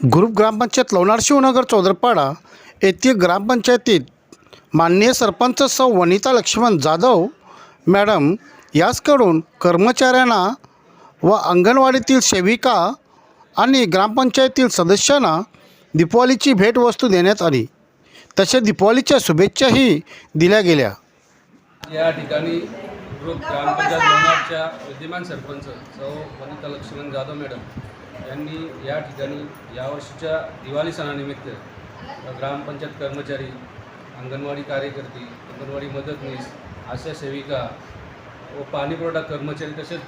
Group ग्रामपंचायत लोणार शिवनगर चौदरपाडा येथील ग्रामपंचायतीत माननीय सरपंच सौ वनिता लक्ष्मण जाधव मॅडम याचकडून कर्मचाऱ्यांना व अंगणवाडीतील सेविका आणि ग्रामपंचायतीतील सदस्यांना दीपावलीची भेटवस्तू देण्यात आली. तसेच दीपावलीच्या शुभेच्छाही दिल्या गेल्या. या ठिकाणी ग्रुप ग्रामपंचायत विद्यमान सरपंच सौ वनिता लक्ष्मण जाधव मॅडम यांनी या ठिकाणी यावर्षीच्या दिवाळी सणानिमित्त ग्रामपंचायत कर्मचारी अंगणवाडी कार्यकर्ती अंगणवाडी मदतनीस आशा सेविका व पाणीपुरवठा कर्मचारी तसेच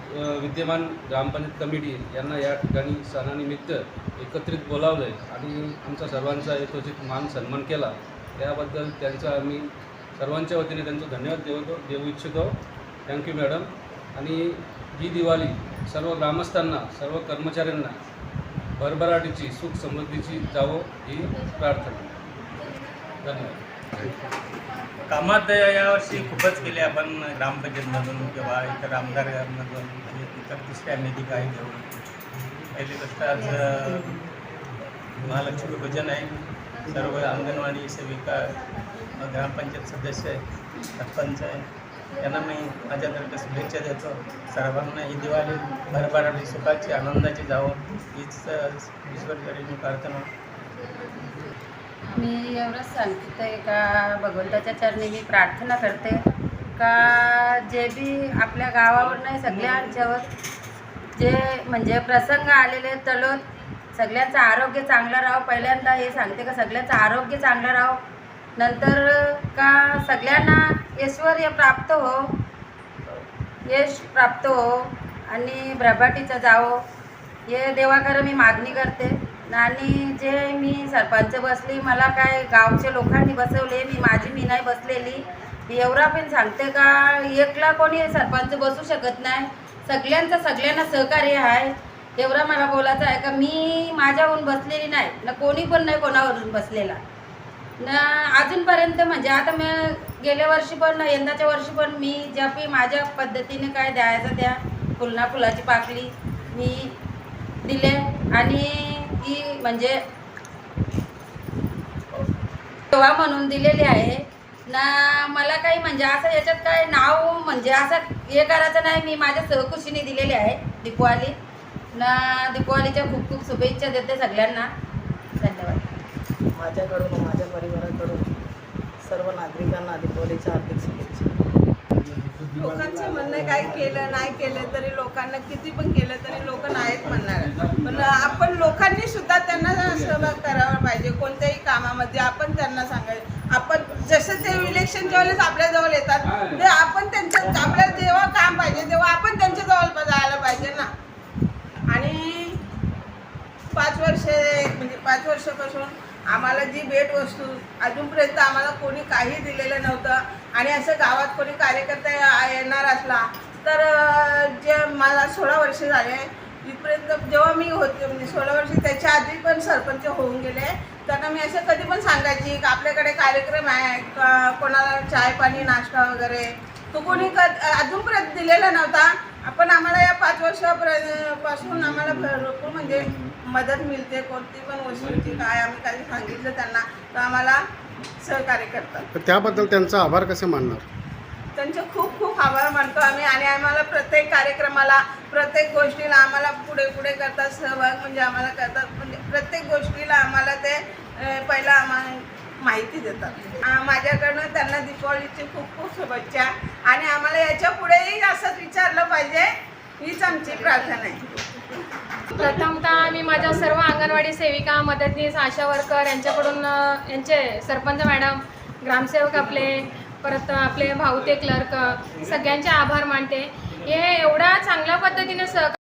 विद्यमान ग्रामपंचायत कमिटी यांना या ठिकाणी सणानिमित्त एकत्रित बोलावलं आहे आणि आमचा सर्वांचा यथोचित मान सन्मान केला. त्याबद्दल त्यांचा आम्ही सर्वांच्या वतीने त्यांचा धन्यवाद देऊ देऊ इच्छितो. Thank you madam. आणि ही दिवाळी सर्व ग्रामस्थांना सर्व कर्मचाऱ्यांना भरभराटीची सुख समृद्धीची जावो ही प्रार्थना. धन्यवाद. कामात यावर्षी खूपच केले आपण ग्रामपंचायतमधून किंवा इतर आमदारांमधून म्हणजे इतर तिसऱ्या निधी काही घेऊन. पहिली गोष्ट आज महालक्ष्मी पूजन आहे. सर्व अंगणवाडी सेविका ग्रामपंचायत सदस्य आहे सरपंच आहे त्यांना मी माझ्यातर्फे शुभेच्छा देतो. सर्वांना ही दिवाळी भरभराटी सुखाची आनंदाची जावं. हीच ईश्वरकडे प्रार्थना. मी एवढंच सांगते का भगवंताच्या चरणी मी प्रार्थना करते का जे बी आपल्या गावावर नाही सगळ्यांच्यावर जे म्हणजे प्रसंग आलेले तलो सगळ्यांचं आरोग्य चांगलं राहो. पहिल्यांदा हे सांगते का सगळ्यांचं आरोग्य चांगलं राहो. नंतर का सगळ्यांना ऐश्वर्य प्राप्त हो. यश प्राप्त हो. आणि भ्रभाटीचं जावो. हे देवाकडं मी मागणी करते. आणि जे मी सरपंच बसली मला काय गावच्या लोकांनी बसवले मी माझी मी नाही बसलेली एवढा पण सांगते का एकला कोणी सरपंच बसू शकत नाही. सगळ्यांचं सगळ्यांना सहकार्य आहे. एवढा मला बोलायचं आहे का मी माझ्याहून बसलेली नाही. ना कोणी पण नाही कोणावरून बसलेला. न अजूनपर्यंत म्हणजे आता मी गेल्या वर्षी पण यंदाच्या वर्षी पण मी ज्या पी माझ्या पद्धतीने काय द्यायचं त्या फुलना फुलाची पाकळी मी दिले आणि ती म्हणजे तेव्हा म्हणून दिलेली आहे. ना मला काही म्हणजे असं याच्यात काय नाव म्हणजे असं हे करायचं नाही मी माझ्या सहकुशीने दिलेली आहे दीपावली. ना दीपावलीच्या खूप खूप शुभेच्छा देते सगळ्यांना. धन्यवाद. माझ्याकडून व माझ्या परिवाराकडून सर्व नागरिकांना दीपावलीच्या हार्दिक शुभेच्छा. लोकांचं म्हणणं काय केलं नाही केलं तरी लोकांना किती पण केलं तरी लोक नाहीत म्हणणार. पण आपण लोकांनी सुद्धा त्यांना सहभाग करावा पाहिजे कोणत्याही कामामध्ये. आपण त्यांना सांगायचं आपण जसं ते इलेक्शनच्या वेळेस आपल्याजवळ येतात ते आपण त्यांच्या आपल्याला जेव्हा काम पाहिजे तेव्हा आपण त्यांच्या जवळ जायला पाहिजे ना. आणि पाच वर्ष म्हणजे पाच वर्षापासून आम्हाला जी भेटवस्तू अजूनपर्यंत आम्हाला कोणी काही दिलेलं नव्हतं आणि असं गावात कोणी कार्यकर्ता येणार असला तर जे मला सोळा वर्ष झाले इथपर्यंत जेव्हा मी होते म्हणजे सोळा वर्ष त्याच्या आधी पण सरपंच होऊन गेले. त्यांना मी असं कधी पण सांगायची की आपल्याकडे कार्यक्रम आहे का कोणाला चाय पाणी नाश्ता वगैरे. तो कोणी क अजूनपर्यंत दिलेला नव्हता. आपण आम्हाला या पाच वर्षापर्यंत पासून आम्हाला भरपूर म्हणजे मदत मिळते कोणती पण वस्तूची काय आम्ही काही सांगितलं त्यांना तर आम्हाला सहकार्य करतात. तर त्याबद्दल त्यांचा आभार कसे मानणार? त्यांचे खूप खूप आभार मानतो आम्ही आणि आम्हाला प्रत्येक कार्यक्रमाला प्रत्येक गोष्टीला आम्हाला पुढे पुढे करतात सहभाग म्हणजे आम्हाला करतात. म्हणजे प्रत्येक गोष्टीला आम्हाला ते अं, पहिला आम्हाला माहिती देतात. आ, माझ्याकडनं त्यांना दीपावलीची खूप खूप शुभेच्छा आणि आम्हाला याच्या पुढेही असंच विचारलं पाहिजे हीच आमची प्रार्थना आहे. प्रथमतः मी माझ्या सर्व अंगणवाडी सेविका मदतनीस आशा वर्कर यांच्याकडून यांचे सरपंच मॅडम ग्रामसेवक आपले परत आपले भाऊ ते क्लर्क सगळ्यांचे आभार मानते. हे एवढ्या चांगल्या पद्धतीने सहकार